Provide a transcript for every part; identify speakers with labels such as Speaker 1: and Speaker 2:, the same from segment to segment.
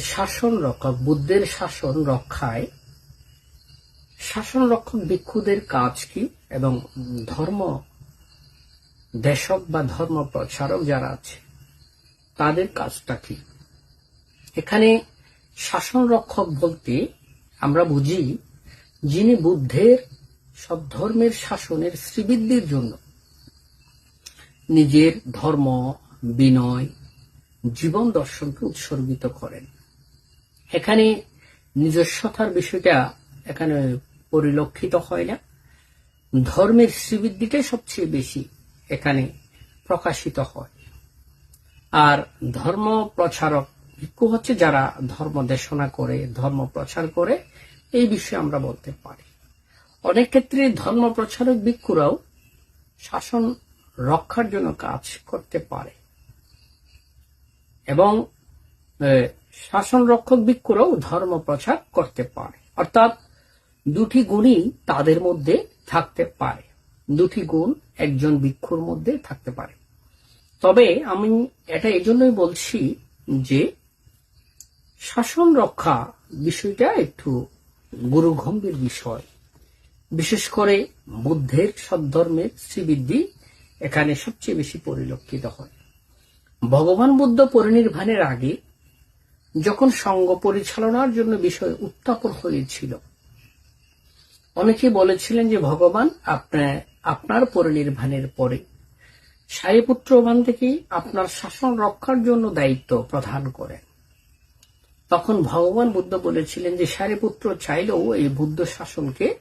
Speaker 1: শাসন রক্ষক, বুদ্ধের শাসন রক্ষায়, শাসন রক্ষক ভিক্ষুদের কাজ কি? এবং ধর্ম দেশক বা ধর্ম প্রচারক যারা আছে, তাদের কাজটা কি? এখানে শাসন রক্ষক বলতে আমরা বুঝি যিনি বুদ্ধের সব ধর্মের শাসনের শ্রীবৃদ্ধির জন্য নিজের ধর্ম, বিনয়, জীবন দর্শনকে উৎসর্গিত করেন। এখানে নিজস্বতার বিষয়টা এখানে পরিলক্ষিত হয় না। ধর্মের শ্রীবৃদ্ধিটাই সবচেয়ে বেশি এখানে প্রকাশিত হয়। আর ধর্ম প্রচারক ভিক্ষু হচ্ছে যারা ধর্ম দেশনা করে, ধর্ম প্রচার করে, এই বিষয়ে আমরা বলতে পারি। অনেক ক্ষেত্রে ধর্ম প্রচারক ভিক্ষুরাও শাসন রক্ষার জন্য কাজ করতে পারে। এবং শাসন রক্ষক ভিক্ষুরাও ধর্ম প্রচার করতে পারে। অর্থাৎ দুটি গুণই তাদের মধ্যে থাকতে পারে। দুটি গুণ একজন ভিক্ষুর মধ্যে থাকতে পারে। তবে আমি এটা এই জন্যই বলছি যে শাসন রক্ষা বিষয়টা একটু গুরুগম্ভীর বিষয়। বিশেষ করে বুদ্ধের সদ্ধর্মের শ্রীবৃদ্ধি এখানে সবচেয়ে বেশি পরিলক্ষিত হয়। ভগবান বুদ্ধ পরিনির্বাণের আগে যখন সঙ্গ পরিচালনার জন্য বিষয় উত্থাপন হয়েছিল, অনেকে বলেছিলেন যে ভগবান আপনার আপনার পরিনির্বাণের পরে সাইপুত্রবান থেকে আপনার শাসন রক্ষার জন্য দায়িত্ব প্রদান করেন। তখন ভগবান বুদ্ধ বলেছিলেন যে সারিপুত্র চাইলেও এই বুদ্ধ শাসনকে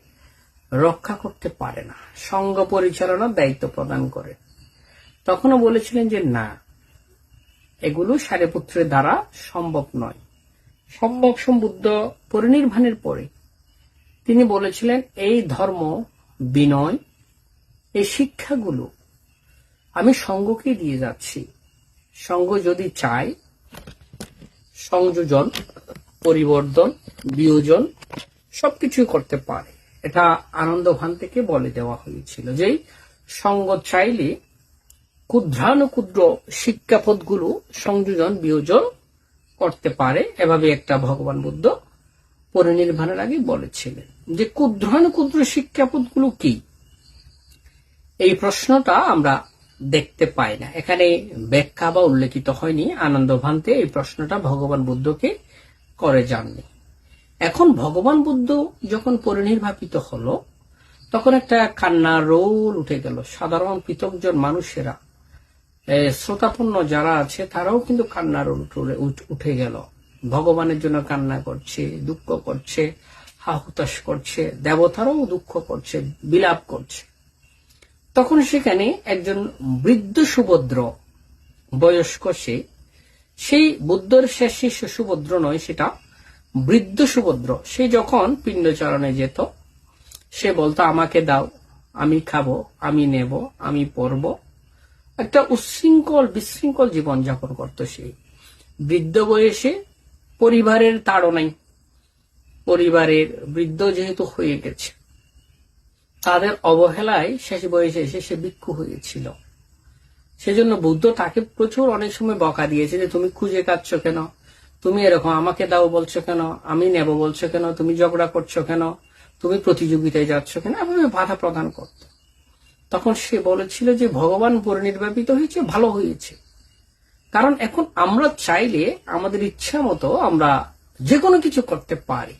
Speaker 1: রক্ষা করতে পারে না, সঙ্গ পরিচালনার দায়িত্ব প্রদান করে। তখনও বলেছিলেন যে না এগুলো সারিপুত্রের দ্বারা সম্ভব নয়। সম্ভব বুদ্ধ পরিনির্বাণের পরে তিনি বলেছিলেন এই ধর্ম বিনয় এই শিক্ষাগুলো আমি সঙ্গকে দিয়ে যাচ্ছি। সঙ্গ যদি চায় সংযোজন পরিবর্তন বিয়োজন সবকিছুই করতে পারে। এটা আনন্দ ভান থেকে বলে দেওয়া হয়েছিল যে সঙ্গ চাইলে ক্ষুদ্রানুক্ষুদ্র শিক্ষাপদগুলো সংযোজন, বিয়োজন করতে পারে। এভাবে একটা ভগবান বুদ্ধ পরিনির্বাণের আগে বলেছিলেন যে ক্ষুদ্রানুক্ষুদ্র শিক্ষাপদগুলো কি? এই প্রশ্নটা আমরা দেখতে পাই না। এখানে ব্যাখ্যা বা উল্লেখিত হয়নি আনন্দ ভান্তে এই প্রশ্নটা ভগবান বুদ্ধকে করে যাননি। এখন ভগবান বুদ্ধ যখন পরিনির্বাপিত হলো, তখন একটা কান্নার রোল উঠে গেল। সাধারণ পৃথকজন মানুষেরা শ্রোতাপূর্ণ যারা আছে, তারাও কিন্তু কান্নার উঠে- গেল। ভগবানের জন্য কান্না করছে, দুঃখ করছে, হাহুতাশ করছে, দেবতারাও দুঃখ করছে, বিলাপ করছে। তখন সেখানে একজন বৃদ্ধ সুভদ্র, বয়স্ক সে, সেই বুদ্ধর শেষ শিষ্য সুভদ্র নয়, সেটা বৃদ্ধ সুভদ্র। সে যখন পিণ্ডচারণে যেত, সে বলতো, আমাকে দাও, আমি খাব, আমি নেব, আমি পরব। একটা উচ্ছৃঙ্খল বিশৃঙ্খল জীবন যাপন করত সে। বৃদ্ধ বয়সে পরিবারের তাড়নাই, পরিবারের বৃদ্ধ যেহেতু হয়ে গেছে, তাদের অবহেলায় শেষ বয়সে এসে সে ভিক্ষু হয়েছিল। সেজন্য বুদ্ধ তাকে প্রচুর অনেক সময় বকা দিয়েছে যে, তুমি খুঁজে কাচ্ছ কেন? তুমি এরকম আমাকে দাও বলছো কেন? আমি নেব বলছো কেন? তুমি ঝগড়া করছ কেন? তুমি প্রতিযোগিতায় যাচ্ছ কেন? এভাবে বাধা প্রদান করত। তখন সে বলেছিল যে ভগবান পরিনির্বাপিত হয়েছে, ভালো হয়েছে। কারণ এখন আমরা চাইলে আমাদের ইচ্ছা মতো আমরা যে কোনো কিছু করতে পারি।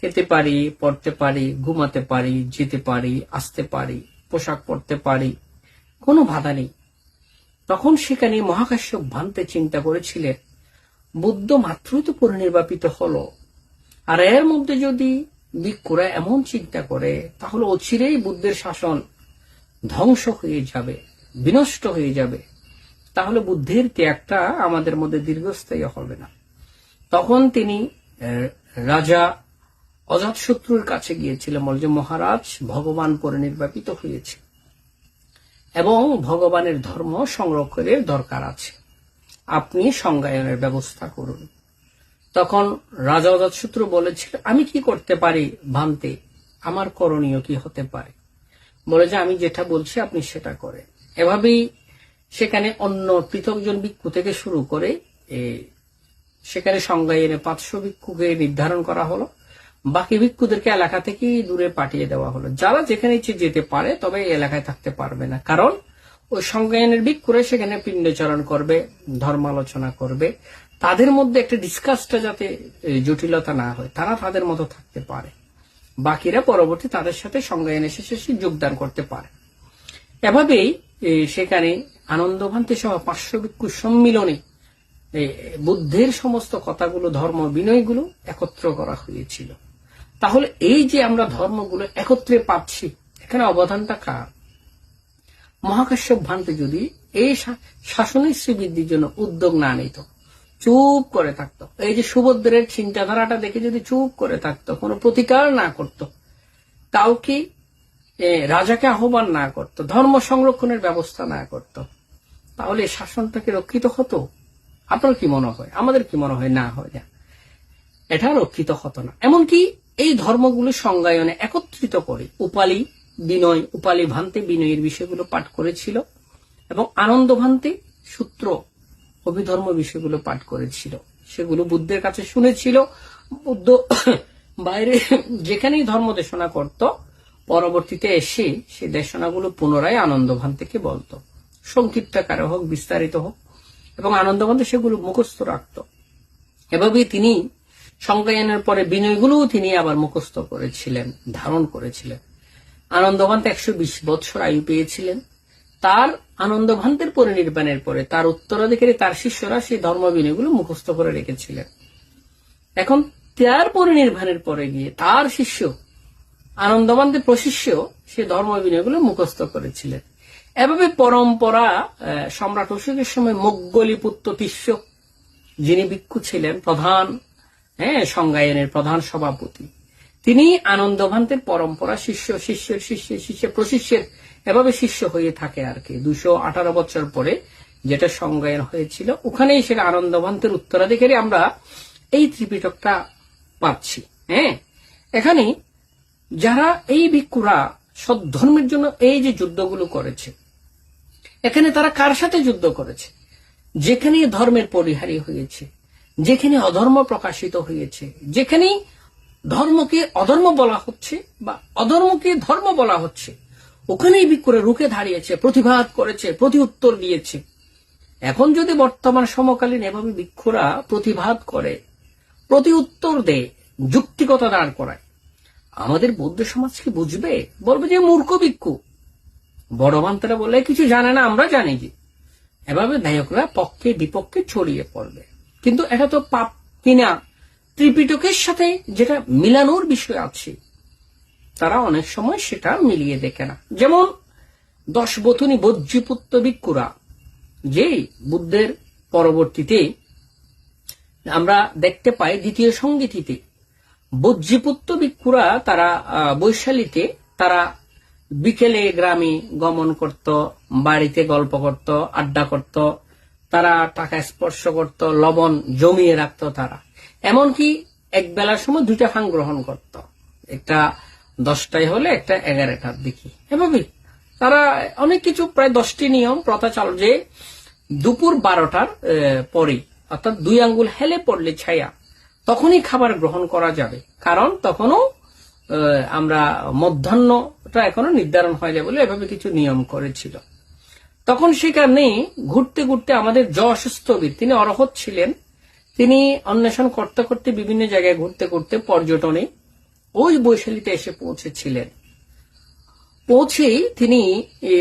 Speaker 1: খেতে পারি, পড়তে পারি, ঘুমাতে পারি, যেতে পারি, আসতে পারি, পোশাক পরতে পারি, কোনো বাধা নেই। তখন সেখানে মহাকাশ্যপ ভান্তে চিন্তা করেছিলেন, বুদ্ধ মাত্রই তো পরিনির্বাপিত হলো। আর এর মধ্যে যদি ভিক্ষুরা এমন চিন্তা করে, তাহলে অচিরেই বুদ্ধের শাসন ধ্বংস হয়ে যাবে, বিনষ্ট হয়ে যাবে, তাহলে বুদ্ধির ত্যাগটা আমাদের মধ্যে দীর্ঘস্থায়ী হবে না। তখন তিনি রাজা অজাতশত্রুর কাছে গিয়েছিলেন বলে যে, মহারাজ, ভগবান পরিনির্বাপিত হয়েছে এবং ভগবানের ধর্ম সংরক্ষণের দরকার আছে। আপনি সংজ্ঞায়নের ব্যবস্থা করুন। তখন রাজা অজাতশত্রু বলেছিল, আমি কি করতে পারি ভান্তে? আমার করণীয় কি হতে পারে? বলে যে আমি যেটা বলছি আপনি সেটা করেন। এভাবেই সেখানে অন্য পৃথকজন ভিক্ষু থেকে শুরু করে সেখানে সংজ্ঞায় এনে পাঁচশো ভিক্ষুকে নির্ধারণ করা হলো। বাকি ভিক্ষুদেরকে এলাকা থেকেই দূরে পাঠিয়ে দেওয়া হলো। যারা যেখানে ইচ্ছে যেতে পারে, তবে এলাকায় থাকতে পারবে না। কারণ ওই সংজ্ঞায়নের ভিক্ষুরা সেখানে পিণ্ডচরণ করবে, ধর্মালোচনা করবে। তাদের মধ্যে একটা ডিসকাসটা যাতে জটিলতা না হয়, তারা তাদের মতো থাকতে পারে। বাকিরা পরবর্তী তাদের সাথে সংজ্ঞায়ন এসে শেষে যোগদান করতে পারে। এভাবেই সেখানে আনন্দভান্তি সহ পাঁচশো ভিক্ষু সম্মিলনে বুদ্ধের সমস্ত কথাগুলো, ধর্ম বিনয়গুলো একত্র করা হয়েছিল। তাহলে এই যে আমরা ধর্মগুলো একত্রে পাচ্ছি, এখানে অবদানটা কার? মহাকাশ্যপ ভান্তে যদি এই শাসনের শ্রীবৃদ্ধির জন্য উদ্যোগ না নিত চুপ করে থাকতো। এই যে সুভদ্রের চিন্তাধারাটা দেখে যদি চুপ করে থাকতো কোনো প্রতিকার না করত কাউকে এ, রাজাকে আহ্বান না করত ধর্ম সংরক্ষণের ব্যবস্থা না করত তাহলে শাসনটাকে রক্ষিত হতো? আপনার কি মনে হয়? আমাদের কি মনে হয়? না হয় না। এটা রক্ষিত হতো না। এমনকি এই ধর্মগুলো সংজ্ঞায়নে একত্রিত করে উপালি বিনয় উপালি ভান্তে বিনয়ের বিষয়গুলো পাঠ করেছিল এবং আনন্দ ভান্তে সূত্র অভিধর্ম বিষয়গুলো পাঠ করেছিল। সেগুলো বুদ্ধের কাছে শুনেছিল। বুদ্ধ বাইরে যেখানেই ধর্ম দেশনা করত, পরবর্তীতে এসে সেই দেশনাগুলো পুনরায় আনন্দভান থেকে বলতো। সংক্ষিপ্ত আকারে হোক, বিস্তারিত হোক, এবং আনন্দভান্তে সেগুলো মুখস্থ রাখত। এভাবেই তিনি সংজ্ঞায়নের পরে বিনয়গুলোও তিনি আবার মুখস্থ করেছিলেন, ধারণ করেছিলেন। আনন্দভান্ত একশো বিশ বৎসর আয়ু পেয়েছিলেন। তার আনন্দভান্তের পরিনির্বাণের পরে, তার উত্তরাধিকারী, তার শিষ্যরা সেই ধর্ম বিনয়গুলো মুখস্থ করে রেখেছিলেন। এখন তার পরিনির্বাণের পরে গিয়ে তার শিষ্য আনন্দবান্তের প্রশিষ্য, সে ধর্ম বিনয়গুলো মুখস্থ করেছিলেন। এভাবে পরম্পরা সম্রাট অশোকের সময় মোগ্গলি পুত্র তিস্য, যিনি ভিক্ষু ছিলেন, প্রধান হ্যাঁ সংজ্ঞায়নের প্রধান সভাপতি, তিনি আনন্দভান্তের পরম্পরা, শিষ্য, শিষ্যের শিষ্যের শিষ্য প্রশিষ্যের এভাবে শিষ্য হয়ে থাকে আর কি। দুশো আঠারো বছর পরে যেটা সংজ্ঞায়ন হয়েছিল, ওখানেই সেটা আনন্দভান্তের উত্তরাধিকারী আমরা এই ত্রিপিটকটা পাচ্ছি। হ্যাঁ? এখানে যারা এই ভিক্ষুরা সদ্ধর্মের জন্য এই যে যুদ্ধগুলো করেছে, এখানে তারা কার সাথে যুদ্ধ করেছে? যেখানে ধর্মের পরিহারি হয়েছে, যেখানে অধর্ম প্রকাশিত হয়েছে, যেখানে ধর্মকে অধর্ম বলা হচ্ছে বা অধর্মকে ধর্ম বলা হচ্ছে ওখানেই বিক্ষুরে রুখে দাঁড়িয়েছে, প্রতিবাদ করেছে প্রতি উত্তর দিয়েছে। এখন যদি বর্তমান সমকালীন এভাবে ভিক্ষুরা প্রতিবাদ করে প্রতি উত্তর দেয়, যুক্তিকতা দাঁড় করায়, আমাদের বৌদ্ধ সমাজ কি বুঝবে? বলবে যে মূর্খ ভিক্ষু। বড় মান্তারা বলে, কিছু জানে না, আমরা জানি যে। এভাবে নায়করা পক্ষে বিপক্ষে ছড়িয়ে পড়বে। কিন্তু এটা তো পাপ কিনা, ত্রিপিটকের সাথে যেটা মিলানোর বিষয় আছে। তারা অনেক সময় সেটা মিলিয়ে দেখে না। যেমন দশ বথুনি বজ্রপুত্র ভিক্ষুরা, যে বুদ্ধের পরবর্তীতে আমরা দেখতে পাই দ্বিতীয় সঙ্গীতিতে। বজ্রপুত্র ভিক্ষুরা তারা বৈশালীতে তারা বিকেলে গ্রামে গমন করত, বাড়িতে গল্প করত, আড্ডা করত, তারা টাকা স্পর্শ করত, লবণ জমিয়ে রাখত তারা। এমনকি এক বেলার সময় দুইটা ফাং গ্রহণ করত। একটা দশটায় হলে একটা এগারোটার দিকে। এভাবে তারা অনেক কিছু, প্রায় দশটি নিয়ম, প্রথা চালু যে দুপুর বারোটার পরে অর্থাৎ দুই আঙ্গুল হেলে পড়লে ছায়া, তখনই খাবার গ্রহণ করা যাবে। কারণ তখনও আমরা মধ্যাহ্নটা এখনও নির্ধারণ হয়ে যায় বলে এভাবে কিছু নিয়ম করেছিল। তখন সেখানে ঘুরতে ঘুরতে আমাদের যশ স্থবির তিনি অরহত ছিলেন। তিনি অন্বেষণ করতে করতে বিভিন্ন জায়গায় ঘুরতে ঘুরতে পর্যটনে ওই বৈশালীতে এসে পৌঁছেছিলেন। পৌঁছেই তিনি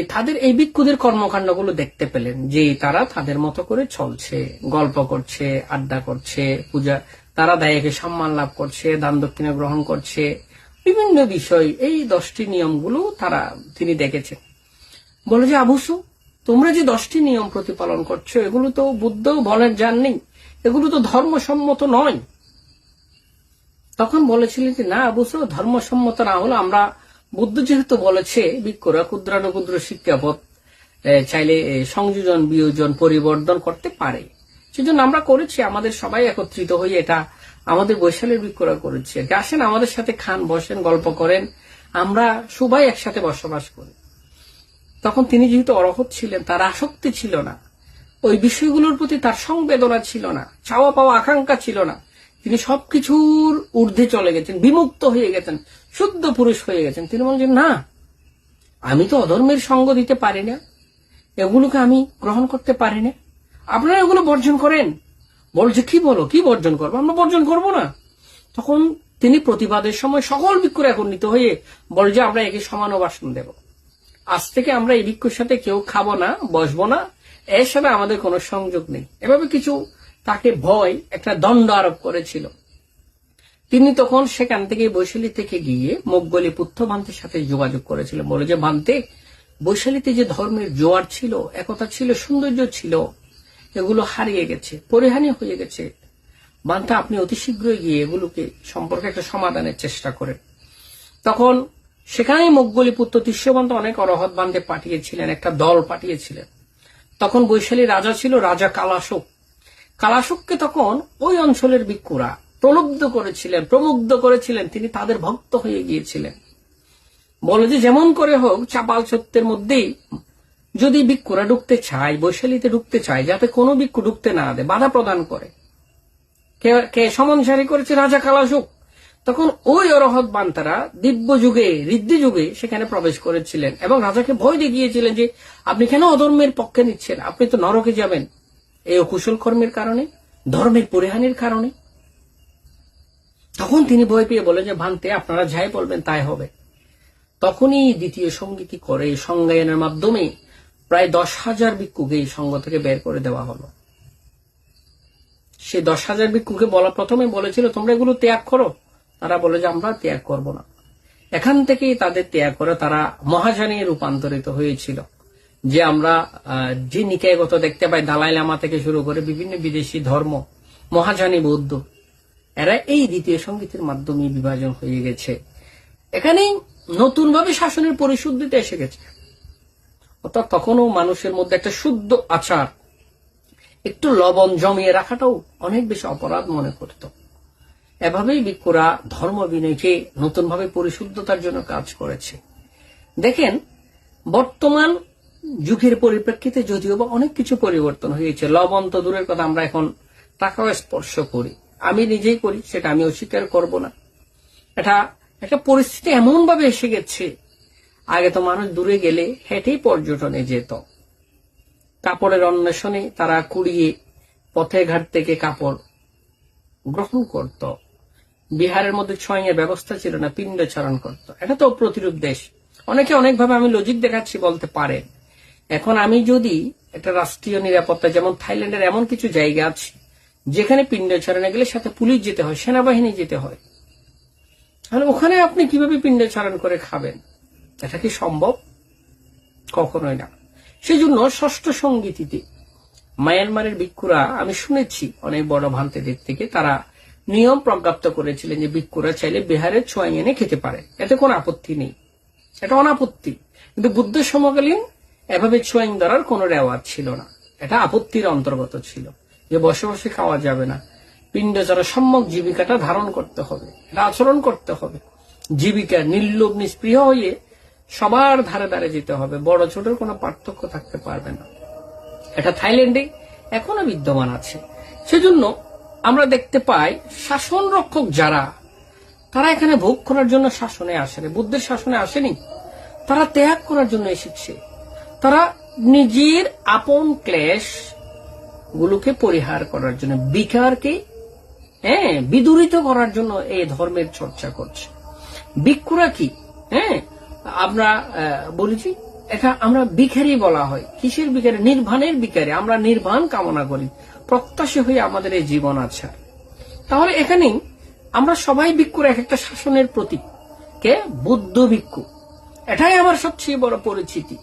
Speaker 1: তাদের এই ভিক্ষুদের কর্মকাণ্ডগুলো দেখতে পেলেন যে তারা তাদের মতো করে চলছে, গল্প করছে, আড্ডা করছে, পূজা, তারা দায়কে সম্মান লাভ করছে, দান দক্ষিণা গ্রহণ করছে, বিভিন্ন বিষয়, এই দশটি নিয়মগুলো তারা, তিনি দেখেছেন। বলে যে, আবুসু, তোমরা যে দশটি নিয়ম প্রতিপালন করছ, এগুলো তো বুদ্ধ বলেন যান নেই এগুলো তো ধর্মসম্মত নয়। তখন বলেছিলেন যে, না অবশ্য ধর্মসম্মত না হলে আমরা বুদ্ধ যেহেতু বলেছে বিক্ষরা ক্ষুদ্রানুক্ষুদ্র শিক্ষাপথ চাইলে সংযোজন, বিয়োজন, পরিবর্তন করতে পারে। সেজন্য আমরা করেছি, আমাদের সবাই একত্রিত হয়ে এটা আমাদের বৈশালের বিক্ষরা করেছে। আর আসেন আমাদের সাথে খান, বসেন, গল্প করেন, আমরা সবাই একসাথে বসবাস করি। তখন তিনি যেহেতু অরহত ছিলেন, তার আসক্তি ছিল না। ওই বিষয়গুলোর প্রতি তার সংবেদনা ছিল না, চাওয়া পাওয়া আকাঙ্ক্ষা ছিল না। তিনি সবকিছুর ঊর্ধ্বে চলে গেছেন, বিমুক্ত হয়ে গেছেন, শুদ্ধ পুরুষ হয়ে গেছেন। তিনি বলছেন না, আমি তো অধর্মের সঙ্গ দিতে পারি না। এগুলোকে আমি গ্রহণ করতে পারি না। আপনারা এগুলো বর্জন করেন। বলছে কি বলো? কি বর্জন করব? আমরা বর্জন করব না। তখন তিনি প্রতিবাদের সময় সকল ভিক্ষুর একত্রিত হয়ে বল যে, আমরা একে সমান বাসন দেব। আজ থেকে আমরা এই ভিক্ষুর সাথে কেউ খাব না, বসবো না। এর সাথে আমাদের কোনো সংযোগ নেই। এভাবে কিছু তাকে ভয়, একটা দণ্ড আরোপ করেছিল। তিনি তখন সেখান থেকে বৈশালী থেকে গিয়ে মোগলি পুত্র ভান্তের সাথে যোগাযোগ করেছিলেন। বলে যে ভান্তে বৈশালীতে যে ধর্মের জোয়ার ছিল একতা ছিল, সৌন্দর্য ছিল, এগুলো হারিয়ে গেছে, পরিহানি হয়ে গেছে। বান্তা, আপনি অতি শীঘ্রই গিয়ে এগুলোকে সম্পর্কে একটা সমাধানের চেষ্টা করেন। তখন সেখানে মোগলি পুত্র তিস্যবন্ত অনেক অরহত বান্ধে পাঠিয়েছিলেন, একটা দল পাঠিয়েছিলেন। তখন বৈশালী রাজা ছিল, রাজা কালাশোক কালাশোককে তখন ওই অঞ্চলের ভিক্ষুরা প্রলুব্ধ করেছিলেন, প্রমুগ্ধ করেছিলেন, তিনি তাদের ভক্ত হয়ে গিয়েছিলেন। বলে যে, যেমন করে হোক, চাপাল সত্যের মধ্যেই যদি ভিক্ষুরা ঢুকতে চায়, বৈশালীতে ঢুকতে চায়, যাতে কোনো ভিক্ষু ঢুকতে না দেয়, বাধা প্রদান করে। কে কে সমন সারি করেছে রাজা কালাসুক? তখন ওই অরহত বান্তারা দিব্য যুগে, ঋদ্ধি যুগে সেখানে প্রবেশ করেছিলেন এবং রাজাকে ভয় দেখিয়েছিলেন যে, আপনি কেন অধর্মের পক্ষে নিচ্ছেন? আপনি তো নরকে যাবেন। এই অকুশল কর্মের কারণে, ধর্মের পরিহানির কারণে। তখন তিনি ভয় পেয়ে বলেন যে, ভান্তে, আপনারা যাই বলবেন, তাই হবে। তখনই দ্বিতীয় সঙ্গীতি করে সংজ্ঞায়নের মাধ্যমে প্রায় দশ হাজার ভিক্ষুকে এই সঙ্গ থেকে বের করে দেওয়া হলো। সে দশ হাজার ভিক্ষুকে বলা প্রথমে বলেছিল, তোমরা এগুলো ত্যাগ করো। তারা বলে যে, আমরা ত্যাগ করব না। এখান থেকেই তাদের ত্যাগ করে তারা মহাজানে রূপান্তরিত হয়েছিল। যে আমরা যে নিকায়গত দেখতে পাই দালাই লামা থেকে শুরু করে বিভিন্ন বিদেশি ধর্ম মহাজানী বৌদ্ধ, এরা এই দ্বিতীয় সঙ্গীতের মাধ্যমে বিভাজন হয়ে গেছে। এখানেই নতুনভাবে শাসনের পরিশুদ্ধিতে এসে গেছে। অর্থাৎ তখনও মানুষের মধ্যে একটা শুদ্ধ আচার, একটু লবণ জমিয়ে রাখাটাও অনেক বেশি অপরাধ মনে করত। এভাবেই ভিক্ষুরা ধর্ম বিনয়কে নতুনভাবে পরিশুদ্ধতার জন্য কাজ করেছে। দেখেন, বর্তমান যুগের পরিপ্রেক্ষিতে যদিও বা অনেক কিছু পরিবর্তন হয়েছে, লবণ তো দূরের কথা, আমরা এখন টাকাও স্পর্শ করি। আমি নিজেই করি, সেটা আমি অস্বীকার করব না। এটা একটা পরিস্থিতি এমন ভাবে এসে গেছে, আগে তো মানুষ দূরে গেলে হেঁটেই পর্যটনে যেত। কাপড়ের অন্বেষণে তারা কুড়িয়ে পথে ঘাট থেকে কাপড় গ্রহণ করত। বিহারের মধ্যে ছোঁয়ের ব্যবস্থা ছিল না, পিণ্ড চারণ করত। এটা তো প্রতিরূপ দেশ। অনেকে অনেকভাবে আমি লজিক দেখাচ্ছি বলতে পারে এখন আমি যদি একটা রাষ্ট্রীয় নিরাপত্তা, যেমন থাইল্যান্ডের এমন কিছু জায়গা আছে, যেখানে পিণ্ড চারণে গেলে সাথে পুলিশ যেতে হয়, সেনাবাহিনী যেতে হয়, তাহলে ওখানে আপনি কীভাবে পিণ্ড চারণ করে খাবেন? এটা কি সম্ভব? কখনোই না। সেজন্য ষষ্ঠ সঙ্গীতিতে মায়ানমারের ভিক্ষুরা, আমি শুনেছি অনেক বড় ভান্তেদের থেকে, তারা নিয়ম প্রজ্ঞাপ্ত করেছিলেন যে ভিক্ষুরা চাইলে বিহারের ছোঁয়াই এনে খেতে পারে। এতে কোনো আপত্তি নেই। এটা অনাপত্তি। কিন্তু বুদ্ধ সমকালীন এভাবে ছোঁয়াইন ধরার কোনো রেওয়াজ ছিল না। এটা আপত্তির অন্তর্গত ছিল যে বসে বসে খাওয়া যাবে না। পিণ্ড যারা সম্যক জীবিকাটা ধারণ করতে হবে, এটা আচরণ করতে হবে। জীবিকা নির্লোভ নিষ্প্রিয় হয়ে সবার ধারে ধারে যেতে হবে। বড় ছোটের কোনো পার্থক্য থাকতে পারবে না। এটা থাইল্যান্ডে এখনও বিদ্যমান আছে। সেজন্য আমরা দেখতে পাই শাসন রক্ষক যারা, তারা এখানে ভোগ করার জন্য শাসনে আসেনি, বুদ্ধের শাসনে আসেনি, তারা ত্যাগ করার জন্য এসেছে। তারা নিজের আপন ক্লেশ গুলোকে পরিহার করার জন্য, বিকারকে হ্যাঁ বিদূরিত করার জন্য এই ধর্মের চর্চা করছে। ভিক্ষুরা কি? হ্যাঁ আমরা বলেছি এটা আমরা ভিখারি বলা হয়। কিসের ভিখারি? নির্বাণের ভিখারি। আমরা নির্বাণ কামনা করি। প্রত্যাশী হয়ে আমাদের এই জীবন আছে। তাহলে এখানে আমরা সবাই ভিক্ষুর এক একটা শাসনের প্রতীক। কে? বুদ্ধ ভিক্ষু। এটাই আমার সবচেয়ে বড় পরিচিতি।